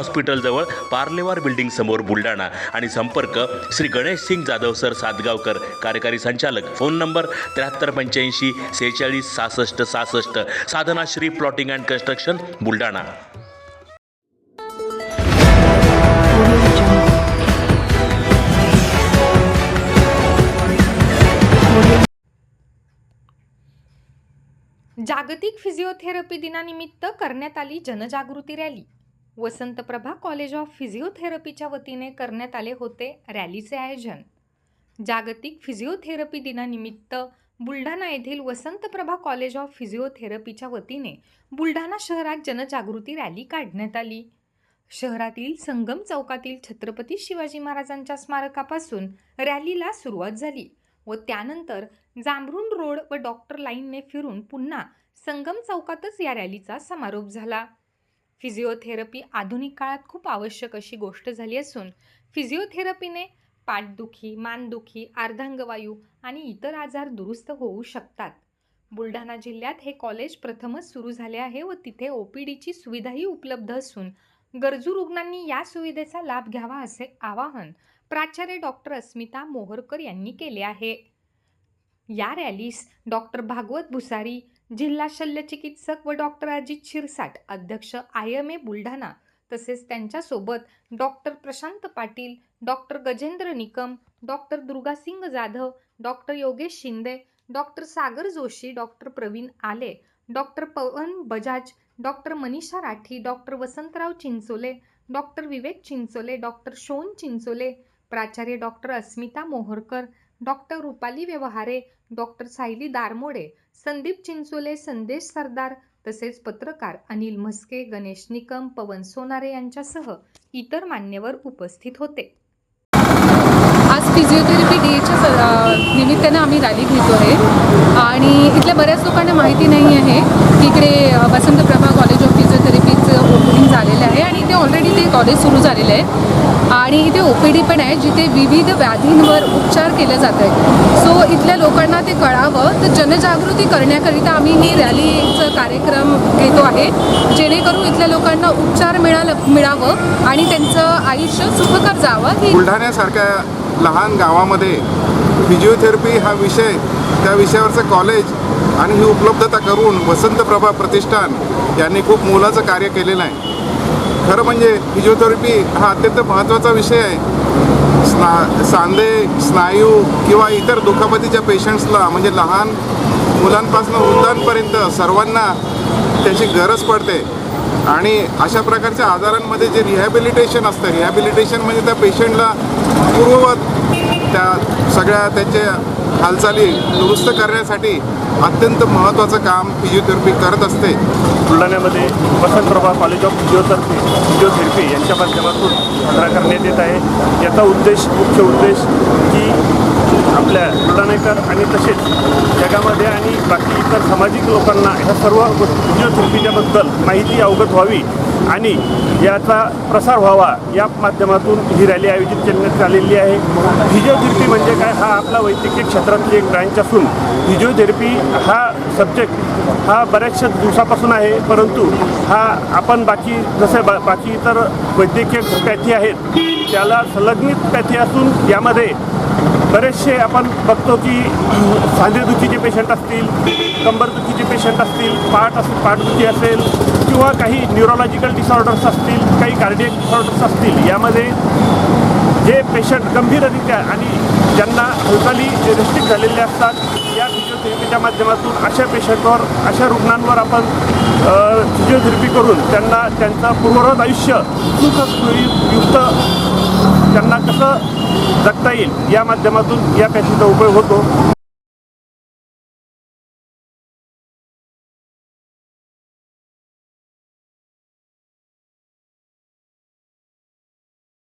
हॉस्पिटलजवळ Parlewar building समोर बुलढाणा. आणि संपर्क श्री गणेश सिंग जाधव सर सातगावकर कार्यकारी संचालक. फोन नंबर त्र्याहत्तर पंच्याऐंशी सेहेचाळीस सहासष्ट सहासष्ट. Sadhana Shri plotting and construction Buldhana. जागतिक फिजिओथेरपी दिनानिमित्त करण्यात आली जनजागृती रॅली. वसंतप्रभा कॉलेज ऑफ फिजिओथेरपीच्या वतीने करण्यात आले होते रॅलीचे आयोजन. जागतिक फिजिओथेरपी दिनानिमित्त बुलढाणा येथील वसंतप्रभा कॉलेज ऑफ फिजिओथेरपीच्या वतीने बुलढाणा शहरात जनजागृती रॅली काढण्यात आली. शहरातील संगम चौकातील छत्रपती शिवाजी महाराजांच्या स्मारकापासून रॅलीला सुरुवात झाली व त्यानंतर जांभरून रोड व डॉक्टर लाईनने फिरून पुन्हा संगम चौकातच या रॅलीचा समारोप झाला. फिजिओथेरपी आधुनिक काळात खूप आवश्यक अशी गोष्ट झाली असून फिजिओथेरपीने पाठदुखी मानदुखी अर्धांगवायू आणि इतर आजार दुरुस्त होऊ शकतात. बुलढाणा जिल्ह्यात हे कॉलेज प्रथमच सुरू झाले आहे व तिथे ओ पी डीची सुविधाही उपलब्ध असून गरजू रुग्णांनी या सुविधेचा लाभ घ्यावा असे आवाहन प्राचार्य डॉक्टर अस्मिता मोहरकर यांनी केले आहे. या रॅलीस डॉक्टर भागवत भुसारी जिल्हा शल्यचिकित्सक व डॉक्टर अजित शिरसाट अध्यक्ष आय एम ए बुलढाणा तसेच त्यांच्यासोबत doctor Prashant Patil doctor Gajendra Nikam doctor Durgasingh Jadhav doctor Yogesh Shinde doctor Sagar Joshi doctor Pravin Ale doctor Pawan Bajaj doctor Manisha Rathi doctor Vasantrao Chinchole doctor Vivek Chinchole doctor Shon Chinchole प्राचार्य doctor Asmita Moharkar doctor Rupali Vyavahare doctor Sayali Darmode Sandeep Chinchole Sandesh Sardar तसेच पत्रकार अनिल म्हस्के गणेश निकम पवन सोनारे यांच्यासह इतर मान्यवर उपस्थित होते. आज physiotherapy डेच्या स- निमित्तानं आम्ही रॅली घेतो आहे. आणि इथल्या बऱ्याच लोकांना माहिती नाही आहे की इकडे वसंत वसंतप्रभा कॉलेज ऑफ फिजिओथेरपीचं ओपनिंग झालेलं आहे. आणि इथे ऑलरेडी ते कॉलेज सुरू झालेलं आहे. आणि इथे ओ पी डी पण आहे जिथे विविध व्याधींवर उपचार केले जात आहेत. सो इथल्या लोकांना ते कळावं. तर जनजागृती करण्याकरिता आम्ही ही रॅलीचं कार्यक्रम घेतो आहे. जेणेकरून इथल्या लोकांना उपचार मिळालं मिळावं आणि त्यांचं आयुष्य सुखकर जावं. ही बुलढाण्यासारख्या लहान गावामध्ये फिजिओथेरपी हा विषय त्या विषयावरचं कॉलेज आणि ही उपलब्धता करून वसंतप्रभा प्रतिष्ठान यांनी खूप मोलाचं कार्य केलेलं आहे. खरं म्हणजे फिजिओथेरपी हा अत्यंत महत्त्वाचा विषय आहे. स्ना सांधे स्नायू किंवा इतर दुखापतीच्या पेशंट्सला म्हणजे लहान मुलांपासून वृद्धांपर्यंत सर्वांना त्याची गरज पडते. आणि अशा प्रकारच्या आजारांमध्ये जे रिहॅबिलिटेशन असतं रिहॅबिलिटेशन म्हणजे त्या पेशंटला पूर्ववत त्या सगळ्या त्याच्या हालचाली दुरुस्त करण्यासाठी अत्यंत महत्त्वाचं काम फिजिओथेरपी करत असते. बुलढाण्यामध्ये Vasantprabha college of physiotherapy physiotherapy यांच्या माध्यमातून साजरा करण्यात येत आहे. याचा उद्देश मुख्य उद्देश की आपल्या बुलढाणेकर आणि तसेच जगामध्ये आणि बाकी इतर सामाजिक लोकांना ह्या सर्व फिजिओथेरपीच्याबद्दल माहिती अवगत व्हावी आणि याचा प्रसार व्हावा या माध्यमातून ही रॅली आयोजित करण्यात आलेली आहे. फिजिओथेरपी म्हणजे काय? हा आपला वैद्यकीय क्षेत्रातली एक ब्रँच असून फिजिओथेरपी हा सब्जेक्ट हा बऱ्याचशा दिवसापासून आहे परंतु हा आपण बाकी जसे बा बाकी इतर वैद्यकीय पॅथी आहेत त्याला संलग्नित पॅथी असून यामध्ये बरेचसे आपण बघतो की सांधेदुखीचे पेशंट असतील कंबरदुखीचे पेशंट असतील पाठ अस पाठदुखी असेल किंवा काही न्युरोलॉजिकल डिसऑर्डर्स असतील काही कार्डियक डिसऑर्डर्स असतील यामध्ये जे पेशंट गंभीररित्या आणि ज्यांना हालचाली रिस्ट्रिक्ट झालेले असतात या फिजिओथेरपीच्या माध्यमातून अशा पेशंटवर अशा रुग्णांवर आपण फिजिओथेरपी करून त्यांना त्यांचं पूर्वरत आयुष्य सुखयुक्त त्यांना कसं जगता येईल या माध्यमातून या पॅशनचा उपयोग होतो.